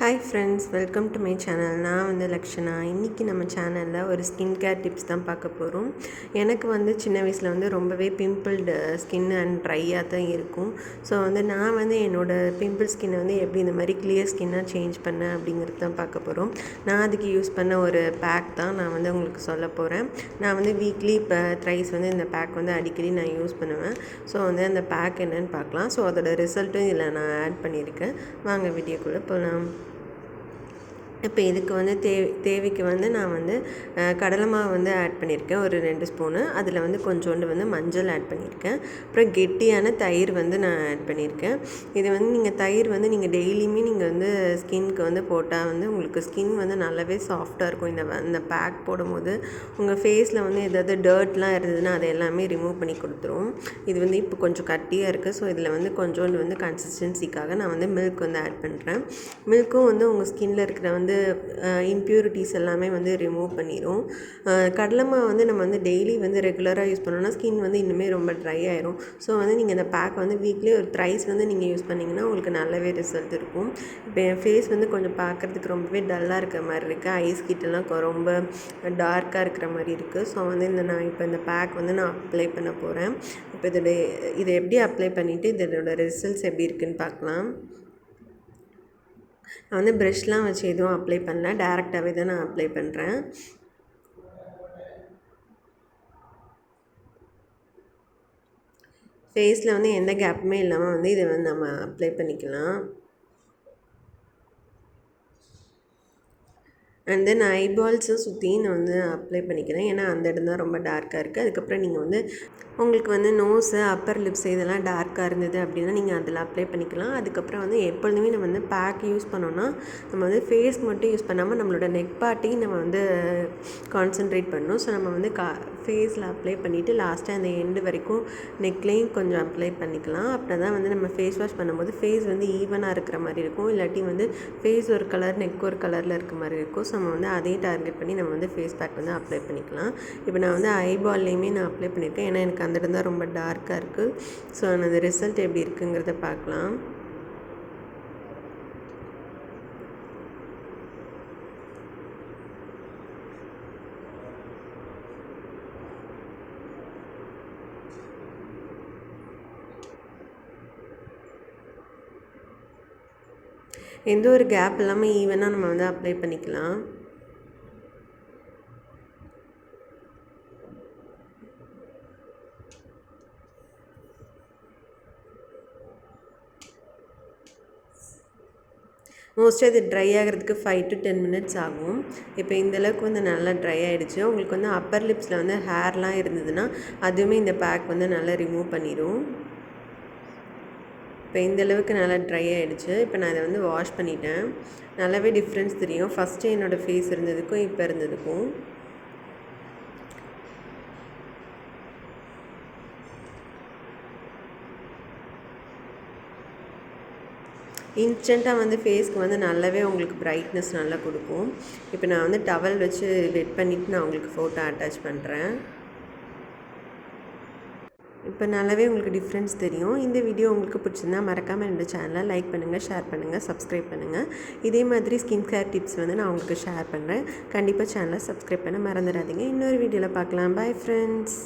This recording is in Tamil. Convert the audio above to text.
Hi friends welcome to my channel நான் வந்து லக்ஷனா. இன்றைக்கி நம்ம சேனலில் ஒரு ஸ்கின் கேர் டிப்ஸ் தான் பார்க்க போகிறோம் எனக்கு வந்து சின்ன வயசில் வந்து ரொம்பவே பிம்பிள்டு ஸ்கின் அண்ட் ட்ரையாக தான் இருக்கும். ஸோ வந்து நான் வந்து என்னோடய பிம்பிள் ஸ்கின்னை வந்து எப்படி இந்த மாதிரி கிளியர் ஸ்கின்னாக சேஞ்ச் பண்ணேன் அப்படிங்கிறது தான் பார்க்க போகிறோம் நான் அதுக்கு யூஸ் பண்ண ஒரு பேக் தான் நான் வந்து உங்களுக்கு சொல்ல போகிறேன் நான் வந்து வீக்லி இப்போ த்ரைஸ் வந்து இந்த பேக் வந்து அடிக்கடி நான் யூஸ் பண்ணுவேன். ஸோ வந்து அந்த பேக் என்னென்னு பார்க்கலாம். ஸோ அதோட ரிசல்ட்டும் இதில் நான் ஆட் பண்ணியிருக்கேன். வாங்க வீடியோக்குள்ளே போகலாம் இப்போ இதுக்கு வந்து தே தேவைக்கு வந்து நான் வந்து கடலை மாவு வந்து ஆட் பண்ணியிருக்கேன். ஒரு ரெண்டு ஸ்பூனு. அதில் வந்து கொஞ்சோண்டு வந்து மஞ்சள் ஆட் பண்ணியிருக்கேன். அப்புறம் கெட்டியான தயிர் வந்து நான் ஆட் பண்ணியிருக்கேன். இது வந்து நீங்கள் தயிர் வந்து நீங்கள் டெய்லியுமே நீங்கள் வந்து ஸ்கின்க்கு வந்து போட்டால் வந்து உங்களுக்கு ஸ்கின் வந்து நல்லாவே சாஃப்டாக இருக்கும். இந்த இந்த பேக் போடும்போது உங்கள் ஃபேஸில் வந்து எதாவது டர்ட்லாம் இருந்ததுன்னா அதை எல்லாமே ரிமூவ் பண்ணி கொடுத்துரும். இது வந்து இப்போ கொஞ்சம் கட்டியாக இருக்குது ஸோ இதில் வந்து கொஞ்சோண்டு வந்து கன்சிஸ்டன்சிக்காக நான் வந்து மில்க் வந்து ஆட் பண்ணுறேன் மில்க்கும் வந்து உங்கள் ஸ்கின்னில் இருக்கிற வந்து வந்து இம்ப்யூரிட்டிஸ் எல்லாமே வந்து ரிமூவ் பண்ணிடும் கடலைமா வந்து நம்ம வந்து டெய்லி வந்து ரெகுலராக யூஸ் பண்ணோன்னா ஸ்கின் வந்து இன்னுமே ரொம்ப ட்ரை ஆயிரும். ஸோ வந்து நீங்கள் இந்த பேக் வந்து வீக்லி ஒரு த்ரைஸ் வந்து நீங்கள் யூஸ் பண்ணிங்கன்னா உங்களுக்கு நல்லாவே ரிசல்ட் இருக்கும். இப்போ என் ஃபேஸ் வந்து கொஞ்சம் பார்க்குறதுக்கு ரொம்பவே டல்லாக இருக்கிற மாதிரி இருக்குது ஐஸ் கிட்டெல்லாம் ரொம்ப டார்க்காக இருக்கிற மாதிரி இருக்குது ஸோ வந்து இந்த நான் இப்போ இந்த பேக் வந்து நான் அப்ளை பண்ண போகிறேன் இப்போ இதோட இதை எப்படி அப்ளை பண்ணிவிட்டு இதோட ரிசல்ட்ஸ் எப்படி இருக்குதுன்னு பார்க்கலாம் நான் வந்து ப்ரெஷ்லாம் வச்சு எதுவும் அப்ளை பண்ணல. டேரெக்டாகவே தான் நான் அப்ளை பண்ணுறேன் ஃபேஸில் வந்து எந்த கேப்புமே இல்லாமல் வந்து இதை வந்து நம்ம அப்ளை பண்ணிக்கலாம். அண்ட் தென் ஐபால்ஸும் சுற்றி நான் வந்து அப்ளை பண்ணிக்கிறேன். ஏன்னா அந்த இடம் தான் ரொம்ப டார்க்காக இருக்குது அதுக்கப்புறம் நீங்கள் வந்து உங்களுக்கு வந்து நோஸு அப்பர் லிப்ஸ் இதெல்லாம் டார்க்காக இருந்தது அப்படின்னா நீங்கள் அதில் அப்ளை பண்ணிக்கலாம். அதுக்கப்புறம் வந்து எப்பொழுதுமே நம்ம வந்து பேக் யூஸ் பண்ணோன்னா நம்ம வந்து ஃபேஸ் மட்டும் யூஸ் பண்ணாமல் நம்மளோட நெக் பார்ட்டையும் நம்ம வந்து கான்சென்ட்ரேட் பண்ணணும். ஸோ நம்ம வந்து கா ஃபேஸில் அப்ளை பண்ணிவிட்டு லாஸ்ட்டாக அந்த எண்டு வரைக்கும் நெக்லேயும் கொஞ்சம் அப்ளை பண்ணிக்கலாம். அப்படி தான் வந்து நம்ம ஃபேஸ் வாஷ் பண்ணும்போது ஃபேஸ் வந்து ஈவனாக இருக்கிற மாதிரி இருக்கும். இல்லாட்டி வந்து ஃபேஸ் ஒரு கலர் நெக் ஒரு கலரில் இருக்க மாதிரி இருக்கும். ஸோ நம்ம வந்து அதையும் டார்கெட் பண்ணி நம்ம வந்து ஃபேஸ் பேக் வந்து அப்ளை பண்ணிக்கலாம். இப்போ நான் வந்து ஐபால்லையுமே நான் அப்ளை பண்ணியிருக்கேன். ஏன்னா எனக்கு அந்த இடம் தான் ரொம்ப டார்க்காக இருக்குது ஸோ அந்த ரிசல்ட் எப்படி இருக்குங்கிறத பார்க்கலாம். எந்த ஒரு கேப் இல்லாமல் ஈவனாக நம்ம வந்து அப்ளை பண்ணிக்கலாம். மோஸ்ட்டாக இது ட்ரை ஆகிறதுக்கு ஃபைவ் டு டென் மினிட்ஸ் ஆகும். இப்போ இந்தளவுக்கு வந்து நல்லா ட்ரை ஆகிடுச்சு உங்களுக்கு வந்து அப்பர் லிப்ஸில் வந்து ஹேர்லாம் இருந்ததுன்னா அதுவுமே இந்த பேக் வந்து நல்லா ரிமூவ் பண்ணிடும் இப்போ இந்தளவுக்கு நல்லா ட்ரை ஆகிடுச்சு இப்போ நான் இதை வந்து வாஷ் பண்ணிட்டேன். நல்லாவே டிஃப்ரென்ஸ் தெரியும். ஃபஸ்ட்டு என்னோடய ஃபேஸ் இருந்ததுக்கும் இப்போ இருந்ததுக்கும். இன்ஸ்டண்ட்டாக வந்து ஃபேஸ்க்கு வந்து நல்லாவே உங்களுக்கு ப்ரைட்னஸ் நல்லா கொடுக்கும். இப்போ நான் வந்து டவல் வச்சு வெட் பண்ணிவிட்டு நான் உங்களுக்கு ஃபோட்டோ அட்டாச் பண்ணுறேன் இப்போ நல்லாவே உங்களுக்கு டிஃப்ரென்ஸ் தெரியும். இந்த வீடியோ உங்களுக்கு பிடிச்சிருந்தா மறக்காமல் என்னோடய சேனலை லைக் பண்ணுங்கள் ஷேர் பண்ணுங்கள் சப்ஸ்கிரைப் பண்ணுங்கள் இதே மாதிரி ஸ்கின் கேர் டிப்ஸ் வந்து நான் உங்களுக்கு ஷேர் பண்ணுறேன் கண்டிப்பாக சேனலை சப்ஸ்கிரைப் பண்ண மறந்துடாதீங்க. இன்னொரு வீடியோவில் பார்க்கலாம். Bye friends